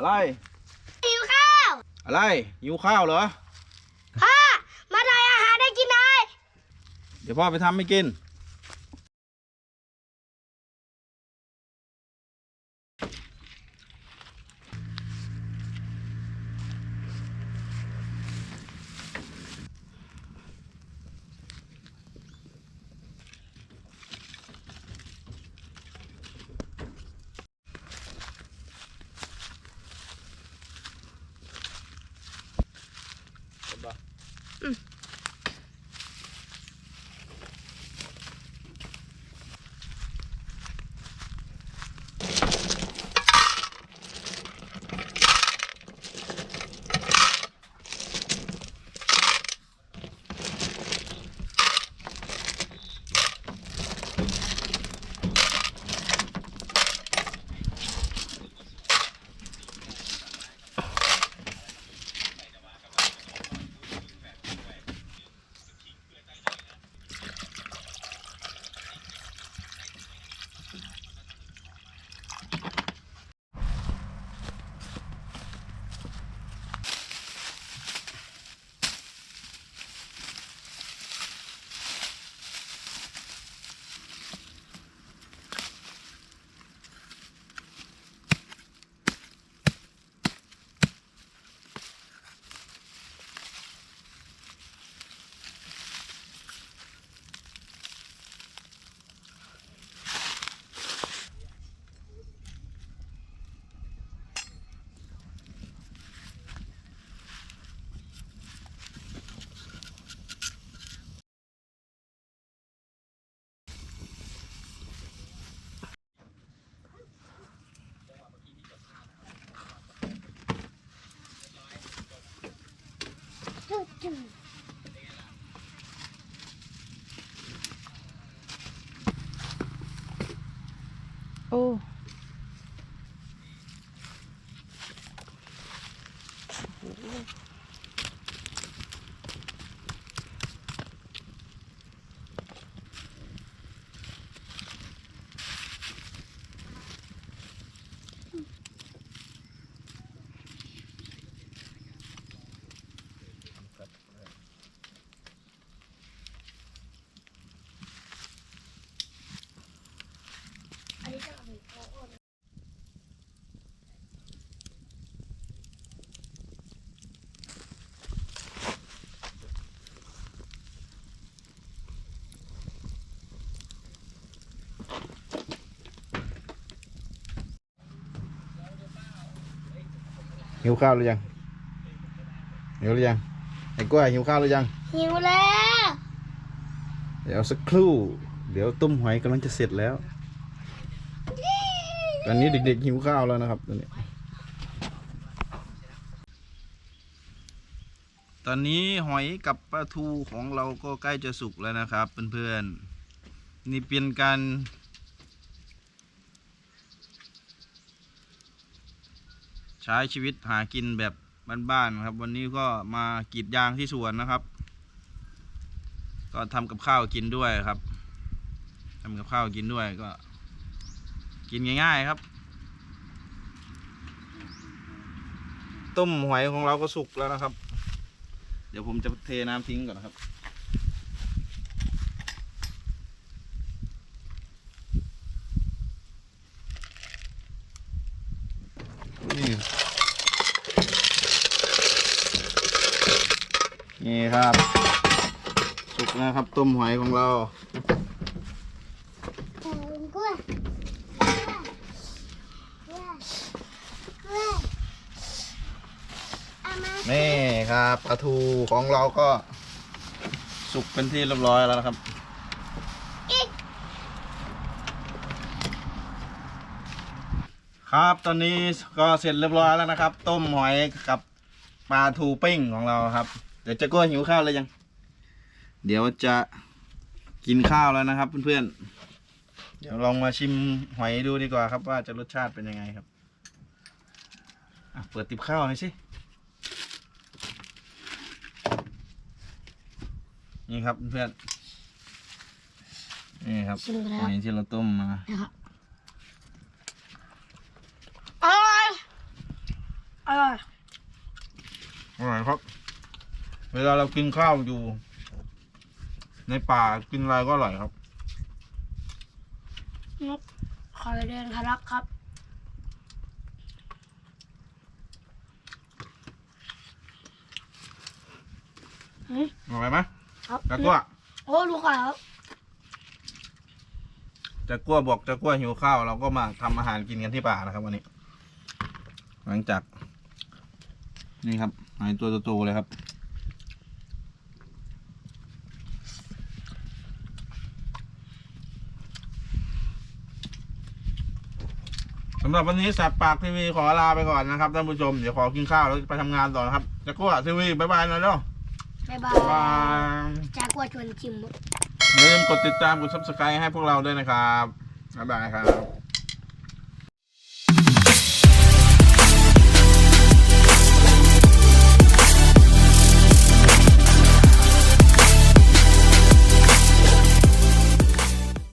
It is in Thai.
อะไรหิวข้าว อะไรหิวข้าวเหรอพ่อมาทำอาหารได้กินหน่อยเดี๋ยวพ่อไปทำให้กิน โอ้ หิวข้าวหรือยังหิวหรือยังไอ้กล้วยหิวข้าวหรือยัง หิวแล้ว เดี๋ยวสักครู่ เดี๋ยวต้มหอยกำลังจะเสร็จแล้ว ตอนนี้เด็กๆหิวข้าวแล้วนะครับตอนนี้ ตอนนี้หอยกับปลาทูของเราก็ใกล้จะสุกแล้วนะครับเพื่อนๆนี่เป็นการ ช้ชีวิตหากินแบบบ้านๆครับ วันนี้ก็มากรีดยางที่สวนนะครับ ก็ทำกับข้าวกินด้วยครับทำกับข้าวกินด้วยก็ กินง่าย ๆครับ ต้มหอยของเราก็สุกแล้วนะครับ เดี๋ยวผมจะเทน้ำทิ้งก่อนนะครับนี่ นี่ครับ สุกแล้วครับต้มหอยของเรากล้วยกล้วกล้วยเอามานี่ครับปลาทูของเราก็สุกเป็นที่เรียบร้อยแล้วนะครับครับตอนนี้ก็เสร็จเรียบร้อยแล้วนะครับ ต้มหอยกับปลาทูปิ้งของเราครับ เดี๋ยวเจะกล้วยหิวข้าวเลยยัง เดี๋ยวจะกินข้าวแล้วนะครับเพื่อนๆ เดี๋ยวลองมาชิมหอยดูดีกว่าครับว่าจะรสชาติเป็นยังไงครับอะเปิดติบข้าวหน่อยสิ นี่ครับเพื่อนๆนี่ครับชิมกันหแล้อวยที่เราต้มมานะครับอร่อย อร่อย อร่อยครับ เวลาเรากินข้าวอยู่ ในป่ากินอะไรก็อร่อยครับ นกคอยเดินทะลักครับอร่อยไหมครับจะกลัวโอ้ลูกค้าครับจะกลัวบอกจะกลัวหิวข้าว เราก็มาทำอาหารกินกันที่ป่านะครับ วันนี้ หลังจาก นี่ครับหายตัวโตๆเลยครับำหรับวันนี้แสบปากทีวีขอลาไปก่อนนะครับท่านผู้ชม เดี๋ยวขอกินข้าวแล้วไปทำงานต่อนะครับจะกลัวทีวีบ๊ายบายหน่อยเนาะบ๊ายบาบ๊ายบายยจากวัวชวนชิมอย่าลืมกดติดตามกด subscribe ให้พวกเราด้วยนะครับบ๊ายบายครับ